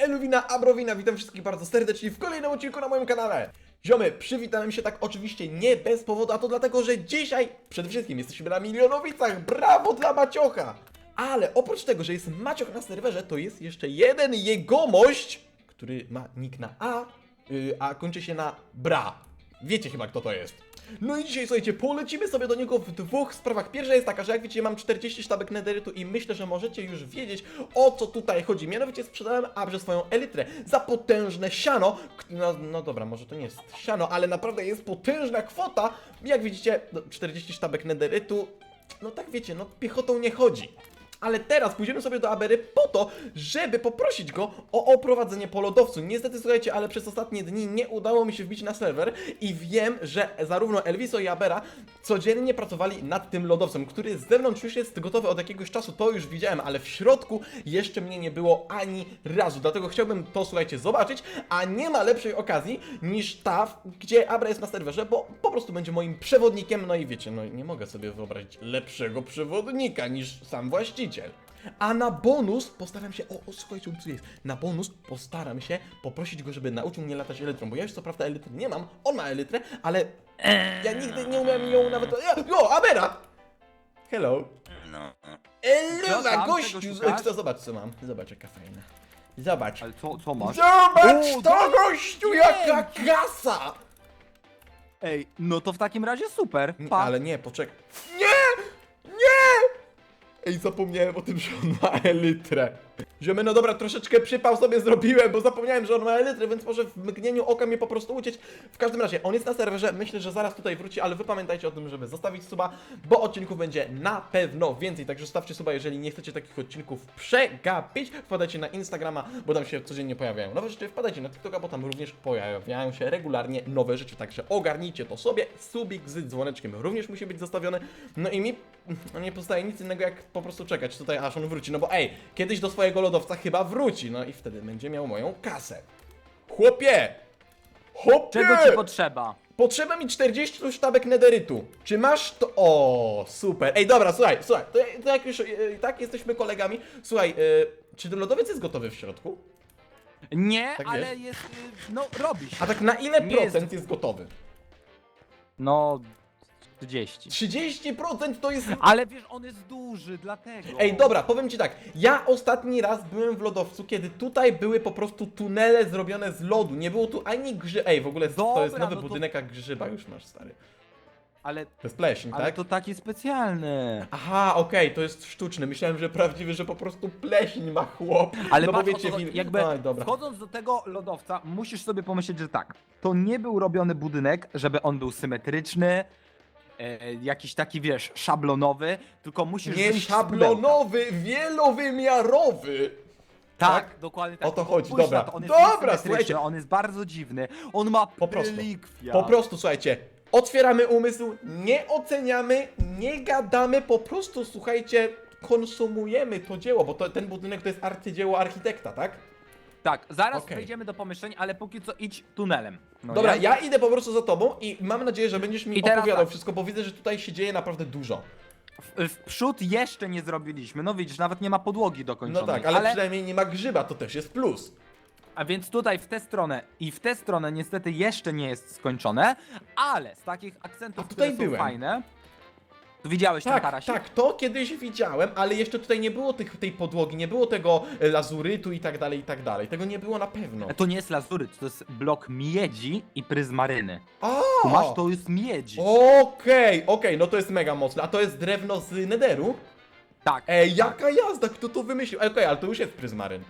Eluwina Abrowina, witam wszystkich bardzo serdecznie w kolejnym odcinku na moim kanale. Ziomy, przywitałem się tak oczywiście nie bez powodu, a to dlatego, że dzisiaj przede wszystkim jesteśmy na Milionowicach, brawo dla Maciocha! Ale oprócz tego, że jest Macioch na serwerze, to jest jeszcze jeden jegomość, który ma nick na A, yy, a kończy się na Bra. Wiecie chyba kto to jest. No i dzisiaj słuchajcie, polecimy sobie do niego w dwóch sprawach. Pierwsza jest taka, że jak widzicie mam 40 sztabek nederytu i myślę, że możecie już wiedzieć o co tutaj chodzi. Mianowicie sprzedałem Abrze swoją elytrę za potężne siano. No, no dobra, może to nie jest siano, ale naprawdę jest potężna kwota. Jak widzicie, no, 40 sztabek nederytu, no tak wiecie, no piechotą nie chodzi. Ale teraz pójdziemy sobie do Abery po to, żeby poprosić go o oprowadzenie po lodowcu. Niestety, słuchajcie, ale przez ostatnie dni nie udało mi się wbić na serwer i wiem, że zarówno Elviso i Abera codziennie pracowali nad tym lodowcem, który z zewnątrz już jest gotowy od jakiegoś czasu, to już widziałem, ale w środku jeszcze mnie nie było ani razu. Dlatego chciałbym to, słuchajcie, zobaczyć, a nie ma lepszej okazji niż ta, gdzie Abra jest na serwerze, bo po prostu będzie moim przewodnikiem, no i wiecie, no nie mogę sobie wyobrazić lepszego przewodnika niż sam właściciel. A na bonus postaram się, o, o słuchajcie, tu jest, na bonus postaram się poprosić go, żeby nauczył mnie latać elytrą, bo ja już co prawda elytry nie mam, on ma elytrę, ale ja nigdy nie umiałem ją nawet, jo, Abera! Hello! No. Co Eluwa, tam? gościu! Czego szukasz? Co, zobacz co mam, zobacz jaka fajna. Zobacz. Ale co, co masz? Zobacz O, to gościu, jaka kasa! Ej, no to w takim razie super. Nie, Pa. ale nie, poczekaj. Nie! Nie! Ej, zapomniałem o tym, że on ma elytrę. Ziomy, no dobra, troszeczkę przypał sobie zrobiłem, bo zapomniałem, że on ma elytrę, więc może w mgnieniu oka mnie po prostu uciec. W każdym razie, on jest na serwerze, myślę, że zaraz tutaj wróci, ale wy pamiętajcie o tym, żeby zostawić suba, bo odcinków będzie na pewno więcej, także zostawcie suba, jeżeli nie chcecie takich odcinków przegapić. Wpadajcie na Instagrama, bo tam się codziennie pojawiają nowe rzeczy, wpadajcie na TikToka, bo tam również pojawiają się regularnie nowe rzeczy, także ogarnijcie to sobie. Subik z dzwoneczkiem również musi być zostawiony. No i mi no nie pozostaje nic innego, jak po prostu czekać tutaj, aż on wróci. No bo ej, kiedyś do swojego lodowca chyba wróci, no i wtedy będzie miał moją kasę. Chłopie! Chłopie! Czego ci potrzeba? Potrzeba mi 40 sztabek nederytu. Czy masz to? O, super. Ej, dobra, słuchaj, słuchaj, to, to jak już e, tak jesteśmy kolegami, słuchaj, e, czy ten lodowiec jest gotowy w środku? Nie, Tak ale jest? jest, y, no robi się. A tak na ile Nie jest- procent jest gotowy? No, 30. 30% to jest Ale wiesz, on jest duży, dlatego. Ej, dobra, powiem ci tak. Ja ostatni raz byłem w lodowcu, kiedy tutaj były po prostu tunele zrobione z lodu. Nie było tu ani grzy. Ej, w ogóle to Dobra, jest nowy no to- budynek, a grzyba już masz, stary. Ale, To jest pleśń, ale tak? to taki specjalny. Aha, okej, to jest sztuczny. Myślałem, że prawdziwy, że po prostu pleśń ma chłop. Ale no bo patrz, wiecie, jakby Oj, dobra. wchodząc do tego lodowca, musisz sobie pomyśleć, że tak, to nie był robiony budynek, żeby on był symetryczny, e, jakiś taki, wiesz, szablonowy, tylko musisz Nie wyjść z pudełka. szablonowy, wielowymiarowy. Tak, Tak? dokładnie tak. O to chodzi, Spójrz dobra. Na on jest Dobra, niesymetryczny, słuchajcie. On jest bardzo dziwny. On ma Po prostu. relikwia. Po prostu, słuchajcie, otwieramy umysł, nie oceniamy, nie gadamy, po prostu, słuchajcie, konsumujemy to dzieło, bo to, ten budynek to jest arcydzieło architekta, tak? Tak, zaraz Okej. przejdziemy do pomieszczeń, ale póki co idź tunelem. No Dobra, nie? ja idę po prostu za tobą i mam nadzieję, że będziesz mi I teraz opowiadał tak. wszystko, bo widzę, że tutaj się dzieje naprawdę dużo. W, w przód jeszcze nie zrobiliśmy. No widzisz, nawet nie ma podłogi No dokończonej. tak, ale, przynajmniej nie ma grzyba, to też jest plus. A więc tutaj w tę stronę i w tę stronę niestety jeszcze nie jest skończone, ale z takich akcentów, A tutaj które są byłem. fajne. Widziałeś ten Tak, tarasik? tak, to kiedyś widziałem, ale jeszcze tutaj nie było tych, tej podłogi, nie było tego e, lazurytu i tak dalej, i tak dalej. Tego nie było na pewno. To nie jest lazuryt, to jest blok miedzi i pryzmaryny. A! Tu masz, to jest miedzi. Okej, okej, no to jest mega mocne. A to jest drewno z nederu? Tak, Ej, jaka jazda, kto to wymyślił? Okej, ale to już jest pryzmaryn.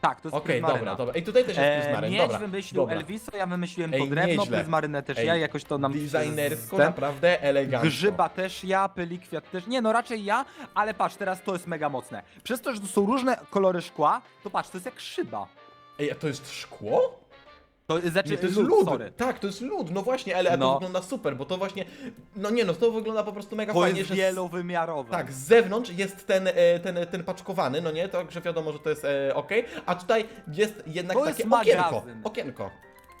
Tak, to jest Okej, dobra, dobra. Ej, tutaj też jest E, pryzmaryn, miedź dobra. wymyślił dobra. Elviso, ja wymyśliłem Ej, to drewno, nieźle. pryzmarynę też Ej, ja, jakoś to nam... Designersko, ten- naprawdę elegancko. Grzyba też ja, pylikwiat też. Nie no, raczej ja, ale patrz, teraz to jest mega mocne. Przez to, że tu są różne kolory szkła, to patrz, to jest jak szyba. Ej, a to jest szkło? To znaczy Nie, to jest lód, sorry. Tak, to jest lód, no właśnie, ale to No. wygląda super, bo to właśnie, no nie no, to wygląda po prostu mega To fajnie, jest że... z- wielowymiarowe. Tak, z zewnątrz jest ten, e, ten, ten paczkowany, no nie, to że wiadomo, że to jest e, ok, a tutaj jest jednak To takie jest okienko. Okienko.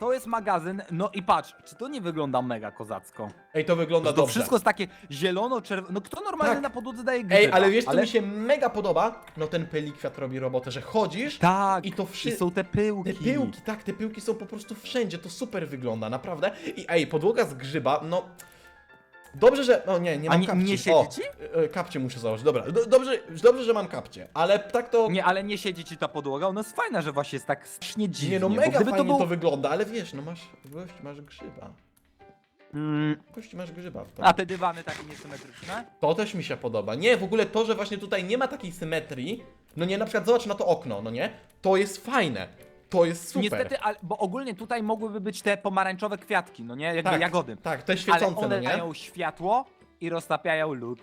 To jest magazyn, no i patrz, czy to nie wygląda mega kozacko? Ej, to wygląda To dobrze. wszystko jest takie zielono-czerwone, no kto normalnie Tak. na podłodze daje grzyba? Ej, ale wiesz co mi się mega podoba? No ten pelikwiat robi robotę, że chodzisz Tak, i to i są te pyłki. Te pyłki, tak, te pyłki są po prostu wszędzie, to super wygląda, naprawdę. I ej, podłoga z grzyba, no... Dobrze, że... No nie, nie mam nie- kapci. nie siedzi o, ci? e, Kapcie muszę założyć, dobra. Do, dobrze, dobrze, że mam kapcie, ale tak to... Nie, ale nie siedzi ci ta podłoga, ona jest fajna, że właśnie jest tak strasznie dziwnie. Nie no, bo mega gdyby fajnie to to, był... wygląda, ale wiesz, no masz... Gość, masz grzyba. Mm, Gość, masz grzyba w to. a te dywany takie niesymetryczne? To też mi się podoba. Nie, w ogóle to, że właśnie tutaj nie ma takiej symetrii, no nie, na przykład zobacz na to okno, no nie? To jest fajne. To jest super. Niestety, ale, bo ogólnie tutaj mogłyby być te pomarańczowe kwiatki, no nie? Jakby tak, jagody. Tak, te Ale świecące, one no nie? dają światło i roztapiają lód.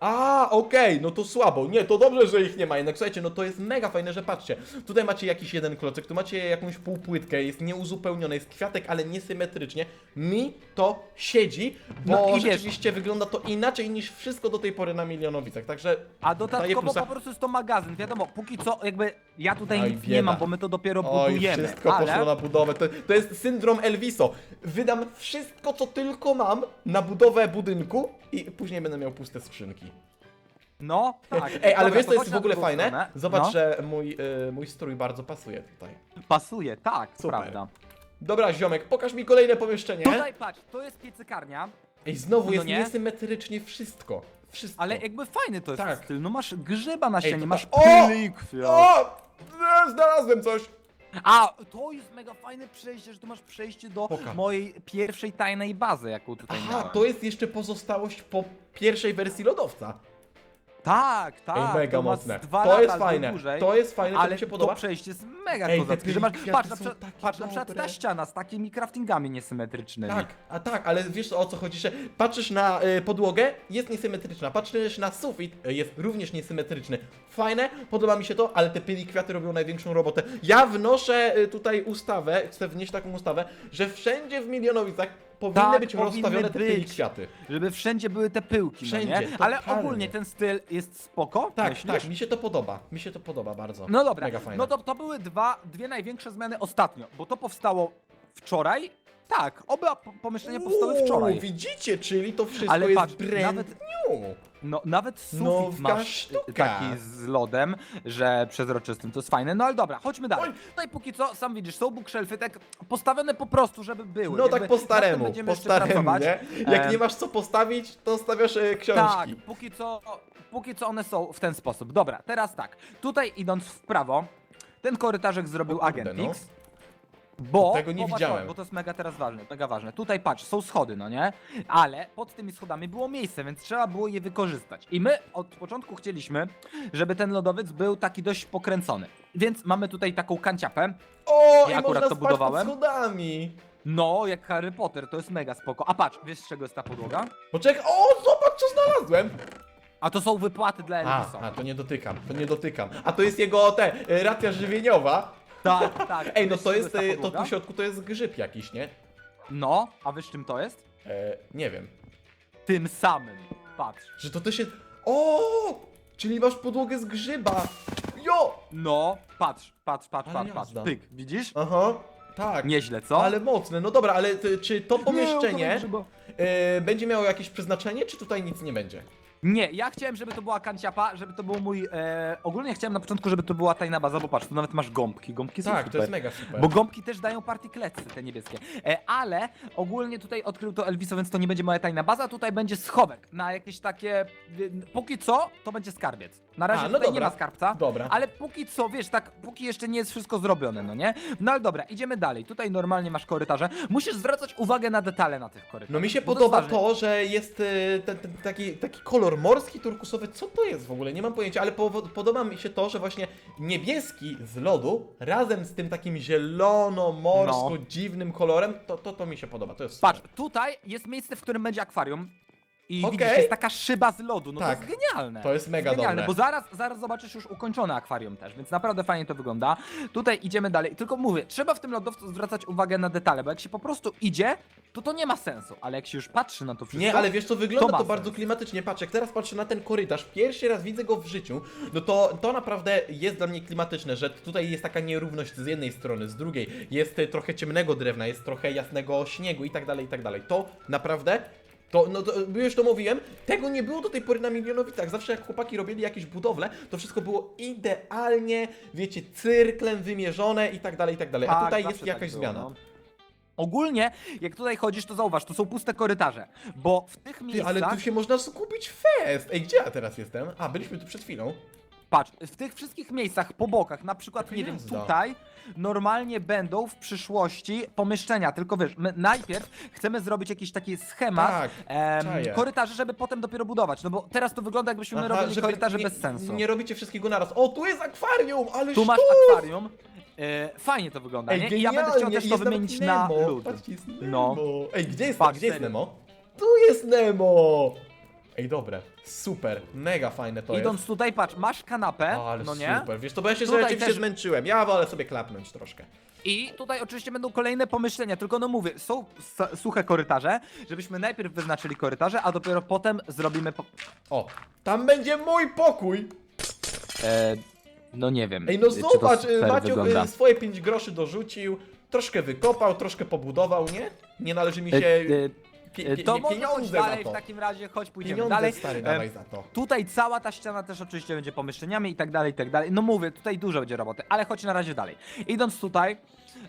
A, okej, no to słabo. Nie, to dobrze, że ich nie ma. Jednak słuchajcie, no to jest mega fajne, że patrzcie. Tutaj macie jakiś jeden klocek, tu macie jakąś półpłytkę, jest nieuzupełnione, jest kwiatek, ale niesymetrycznie. Mi to siedzi, bo No i wiesz- rzeczywiście wygląda to inaczej niż wszystko do tej pory na Milionowicach. Także A dodatkowo plusa. po prostu jest to magazyn, wiadomo, póki co jakby ja tutaj Oj, nic nie bieda. mam, bo my to dopiero Oj, budujemy, wszystko poszło ale na budowę. To, to jest syndrom Elviso. Wydam wszystko, co tylko mam na budowę budynku i później będę miał puste skrzynki. no tak. Ej, ale Dobra, wiesz, co to jest w na ogóle drugą fajne? stronę. Zobacz, no, że mój, y, mój strój bardzo pasuje tutaj. Pasuje, tak, Super. prawda. Dobra, ziomek, pokaż mi kolejne pomieszczenie. Tutaj patrz, to jest piecykarnia, Ej, znowu No jest nie? niesymetrycznie wszystko. Wszystko. ale jakby fajny to jest Tak. styl, no masz grzyba na ścianie, to masz tak- O! O! E, Znalazłem coś! A, to jest mega fajne przejście, że tu masz przejście do Poka. mojej pierwszej tajnej bazy, jaką tutaj Aha, miałem. to jest jeszcze pozostałość po pierwszej wersji lodowca. Tak, tak, mega to ma z mocne. Dwa To lata jest fajne. Dłużej. To jest fajne, to Ale mi się podoba. to przejście jest mega Ej, te kozackie, że masz, patrz, na, są przykład, takie patrz na przykład dobre. ta ściana z takimi craftingami niesymetrycznymi. Tak, a tak, ale wiesz o co chodzi, że patrzysz na y, podłogę, jest niesymetryczna, patrzysz na sufit, y, jest również niesymetryczny. Fajne, podoba mi się to, ale te pyli kwiaty robią największą robotę. Ja wnoszę y, tutaj ustawę, chcę wnieść taką ustawę, że wszędzie w Milionowicach powinny Tak, być powinny rozstawione te pyli być. kwiaty. Żeby wszędzie były te pyłki, Wszędzie, no nie? Ale totalnie. ogólnie ten styl jest spoko, Tak, myślisz? tak, mi się to podoba, mi się to podoba bardzo. No dobra, Mega fajne. no to, to były dwa, dwie największe zmiany ostatnio, bo to powstało wczoraj. Tak, oba po- pomieszczenia powstały Uuu, wczoraj. Widzicie, czyli to wszystko Ale jest patrz, brand nawet- new. No, nawet sufit Nowka masz sztuka. taki z lodem, że przezroczystym, to jest fajne. No ale dobra, chodźmy dalej. Oj. No i póki co, sam widzisz, są bookshelfy tak postawione po prostu, żeby były. No Jakby tak po nad tym staremu, będziemy po jeszcze staremu, pracować. nie? Jak Em, nie masz co postawić, to stawiasz e, Tak, książki. póki co, póki co one są w ten sposób. Dobra, teraz tak. Tutaj idąc w prawo, ten korytarzek zrobił O kurde, Agent no. X. Bo, Tego nie bo, patrz, widziałem. Bo to jest mega teraz ważne, mega ważne. Tutaj patrz, są schody, no nie? Ale pod tymi schodami było miejsce, więc trzeba było je wykorzystać. I my od początku chcieliśmy, żeby ten lodowiec był taki dość pokręcony. Więc mamy tutaj taką kanciapę. O, Ja i akurat można to spać budowałem. pod schodami. No, jak Harry Potter, to jest mega spoko. A patrz, wiesz z czego jest ta podłoga? Poczekaj, o, zobacz co znalazłem. A to są wypłaty dla A, Elvisa. a, to nie dotykam, to nie dotykam. A to jest jego, te, e, racja żywieniowa. Tak, tak. Ej, no to jest, e, to tu w środku to jest grzyb jakiś, nie? No, a wiesz czym to jest? E, nie wiem. Tym samym. Patrz. Że to też jest, o, czyli masz podłogę z grzyba. Jo! No, patrz, patrz, patrz, Ale patrz, patrz. jazda. Pyk, widzisz? Aha, tak. Nieźle, co? Ale mocne, no dobra, ale ty, czy to pomieszczenie e, będzie miało jakieś przeznaczenie, czy tutaj nic nie będzie? Nie, ja chciałem, żeby to była kanciapa, żeby to był mój. E, ogólnie chciałem na początku, żeby to była tajna baza, bo patrz, tu nawet masz gąbki. Gąbki są Tak, super. to jest mega super. Bo gąbki też dają partyklety, te niebieskie. E, ale ogólnie tutaj odkrył to Elviso, więc to nie będzie moja tajna baza, tutaj będzie schowek na jakieś takie. wie- Póki co, to będzie skarbiec. Na razie A, no tutaj nie dobra. ma skarbca. Dobra. Ale póki co, wiesz, tak, póki jeszcze nie jest wszystko zrobione, no nie? No ale dobra, idziemy dalej. Tutaj normalnie masz korytarze. Musisz zwracać uwagę na detale na tych korytarzach. No mi się bo podoba jest ważne. to, że jest e, ten, ten taki, taki kolor morski, turkusowy. Co to jest w ogóle? Nie mam pojęcia, ale po, podoba mi się to, że właśnie niebieski z lodu razem z tym takim zielono-morsko dziwnym kolorem, to, to, to mi się podoba. To jest Patrz, tutaj jest miejsce, w którym będzie akwarium. I Okej. widzisz, jest taka szyba z lodu, no Tak. to jest genialne. To jest mega genialne, dobre. bo zaraz, zaraz zobaczysz już ukończone akwarium też, więc naprawdę fajnie to wygląda. Tutaj idziemy dalej, tylko mówię, trzeba w tym lodowcu zwracać uwagę na detale, bo jak się po prostu idzie, to to nie ma sensu, ale jak się już patrzy na to wszystko... Nie, ale wiesz co, wygląda to to, ma bardzo sens. klimatycznie. Patrz, jak teraz patrzę na ten korytarz, pierwszy raz widzę go w życiu, no to, to naprawdę jest dla mnie klimatyczne, że tutaj jest taka nierówność z jednej strony, z drugiej jest e, trochę ciemnego drewna, jest trochę jasnego śniegu i tak dalej, i tak dalej. To naprawdę... To, no to, już to mówiłem, tego nie było do tej pory na Milionowicach. Zawsze jak chłopaki robili jakieś budowle, to wszystko było idealnie, wiecie, cyrklem wymierzone i tak dalej, i tak dalej. A Tak, tutaj zawsze jest tak jakaś było, zmiana. no. Ogólnie, jak tutaj chodzisz, to zauważ, to są puste korytarze, bo w tych Ty, miejscach... ale tu się można skupić fest. Ej, gdzie ja teraz jestem? A, byliśmy tu przed chwilą. Patrz, w tych wszystkich miejscach po bokach, na przykład, nie wiem, tutaj normalnie będą w przyszłości pomieszczenia, tylko wiesz, my najpierw chcemy zrobić jakiś taki schemat Tak, em, czaję. korytarzy, żeby potem dopiero budować, no bo teraz to wygląda jakbyśmy my Aha, robili żeby korytarze nie, bez sensu. Nie robicie wszystkiego naraz. O, tu jest akwarium, ale tu masz akwarium, e, fajnie to wygląda, Ej, nie? I ja będę chciał też to wymienić na Nemo. lód. Patrzcie, jest No. Ej, gdzie jest, Patrz, gdzie jest serio. Nemo? Tu jest Nemo! Ej, dobre. Super, mega fajne to Idąc jest. tutaj, patrz, masz kanapę, O, ale no nie? super, wiesz, to bo ja się Tutaj rzeczywiście też- zmęczyłem. Ja wolę sobie klapnąć troszkę. I tutaj oczywiście będą kolejne pomyślenia, tylko no mówię, są s- suche korytarze, żebyśmy najpierw wyznaczyli korytarze, a dopiero potem zrobimy... Po... O, tam będzie mój pokój! E, no nie wiem. Ej, no czy to zobacz, super Maciuch wygląda. y, swoje 5 groszy dorzucił, troszkę wykopał, troszkę pobudował, nie? Nie należy mi się E, e, pie, e, pie, to może pieniądze za dalej to. w takim razie, chodź pójdziemy Pieniądze, dalej. stary, E, dawaj za to. Tutaj cała ta ściana też oczywiście będzie pomieszczeniami i tak dalej, i tak dalej. No mówię, tutaj dużo będzie roboty, ale chodź na razie dalej. Idąc tutaj,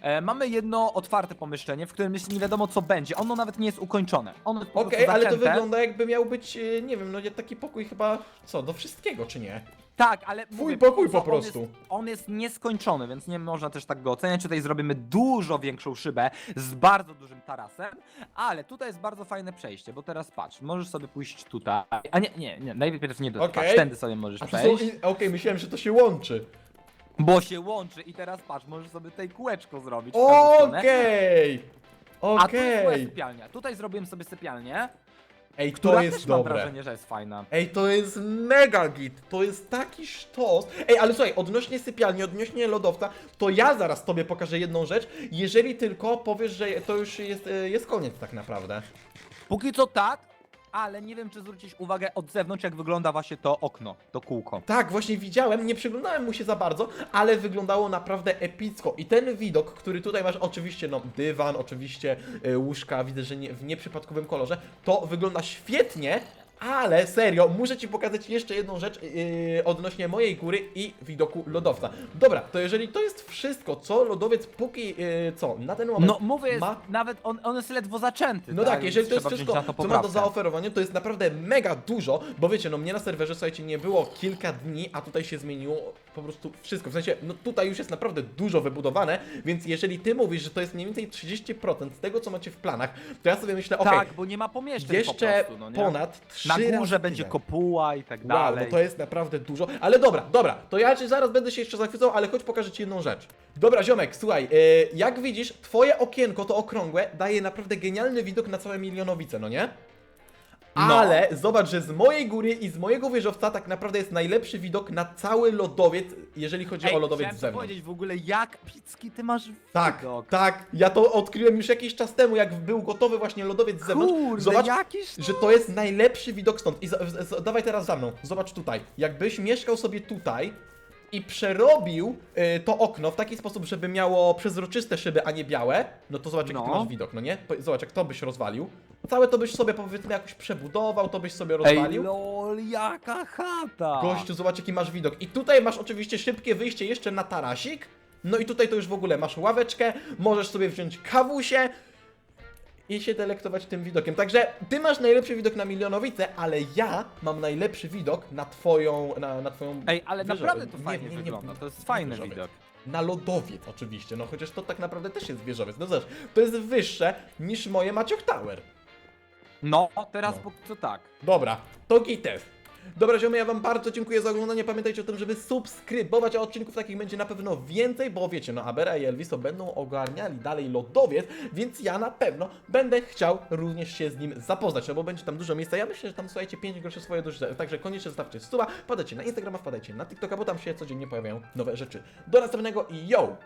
e, mamy jedno otwarte pomieszczenie, w którym jeszcze nie wiadomo co będzie. Ono nawet nie jest ukończone. Ono jest po Okej, prostu ale to zaczęte. wygląda jakby miał być, y, nie wiem, no nie taki pokój chyba, co, do wszystkiego, czy nie? Tak, ale mówię, pokój po prostu. On jest, on jest nieskończony, więc nie można też tak go oceniać. Tutaj zrobimy dużo większą szybę z bardzo dużym tarasem, ale tutaj jest bardzo fajne przejście, bo teraz patrz, możesz sobie pójść tutaj. A nie, nie, nie, najpierw nie do Okej. patrz, tędy sobie możesz A są, przejść, i- okej, myślałem, że to się łączy. bo się łączy i teraz patrz, możesz sobie tutaj kółeczko zrobić. w każdą stronę. Okej! A tu jest moja Okej! sypialnia. Tutaj zrobiłem sobie sypialnię, Ej, która to jest też mam dobre. wrażenie, że jest fajna. Ej, to jest mega git, to jest taki sztos. Ej, ale słuchaj, odnośnie sypialni, odnośnie lodowca, to ja zaraz tobie pokażę jedną rzecz, jeżeli tylko powiesz, że to już jest, e, jest koniec tak naprawdę. Póki co tak, ale nie wiem, czy zwrócić uwagę od zewnątrz, jak wygląda właśnie to okno, to kółko. Tak, właśnie widziałem, nie przyglądałem mu się za bardzo, ale wyglądało naprawdę epicko. I ten widok, który tutaj masz, oczywiście, no, dywan, oczywiście e, łóżka, widzę, że nie, w nieprzypadkowym kolorze, to wygląda świetnie. Ale serio, muszę Ci pokazać jeszcze jedną rzecz yy, odnośnie mojej góry i widoku lodowca. Dobra, to jeżeli to jest wszystko, co lodowiec póki yy, co na ten moment No mówię, jest, ma nawet on, on jest ledwo zaczęty. no tak, więc jeżeli to jest trzeba wziąć wszystko, na to co ma do poprawkę. zaoferowania, to jest naprawdę mega dużo, bo wiecie, no mnie na serwerze, słuchajcie, nie było kilka dni, a tutaj się zmieniło po prostu wszystko. W sensie, no tutaj już jest naprawdę dużo wybudowane, więc jeżeli ty mówisz, że to jest mniej więcej 30% z tego, co macie w planach, to ja sobie myślę, okej, Tak, bo nie ma pomieszczeń jeszcze po prostu, no nie? ponad 3 Na razy górze będzie tyle. kopuła i tak Wow, dalej. no to jest naprawdę dużo. Ale dobra, dobra, to ja ci zaraz będę się jeszcze zachwycał, ale chodź pokażę ci jedną rzecz. Dobra, ziomek, słuchaj, yy, jak widzisz, twoje okienko, to okrągłe, daje naprawdę genialny widok na całe Milionowice, no nie? No. Ale zobacz, że z mojej góry i z mojego wieżowca tak naprawdę jest najlepszy widok na cały lodowiec, jeżeli chodzi o lodowiec chciałem z to zewnątrz. powiedzieć w ogóle, jak picki ty masz Tak, widok. tak, ja to odkryłem już jakiś czas temu, jak był gotowy właśnie lodowiec z zewnątrz. Kurde, Zobacz, jakiś... że to jest najlepszy widok stąd. I za, z, z, dawaj teraz za mną, zobacz tutaj. Jakbyś mieszkał sobie tutaj i przerobił y, to okno w taki sposób, żeby miało przezroczyste szyby, a nie białe, no to zobacz, jaki ty No. masz widok, no nie? Po- Zobacz, jak to byś rozwalił. Całe to byś sobie powiedzmy jakoś przebudował, to byś sobie Ej, rozwalił. lol, jaka chata! Gościu, zobacz jaki masz widok. I tutaj masz oczywiście szybkie wyjście jeszcze na tarasik. No i tutaj to już w ogóle masz ławeczkę, możesz sobie wziąć kawusie i się delektować tym widokiem. Także ty masz najlepszy widok na Milionowice, ale ja mam najlepszy widok na twoją, na, na twoją Ej, ale naprawdę to nie, fajnie nie, nie, wygląda, to jest fajny widok. Na lodowiec oczywiście, no chociaż to tak naprawdę też jest wieżowiec. No zobacz, to jest wyższe niż moje Maciuch Tower. No, teraz No. co tak. Dobra, to gites. Dobra, ziomy, ja wam bardzo dziękuję za oglądanie. Pamiętajcie o tym, żeby subskrybować, a odcinków takich będzie na pewno więcej, bo wiecie, no Abera i Elviso będą ogarniali dalej lodowiec, więc ja na pewno będę chciał również się z nim zapoznać, no bo będzie tam dużo miejsca. Ja myślę, że tam słuchajcie 5 groszy swoje do życia, także koniecznie zostawcie suba, wpadajcie na Instagrama, wpadajcie na TikToka, bo tam się codziennie pojawiają nowe rzeczy. Do następnego i yo!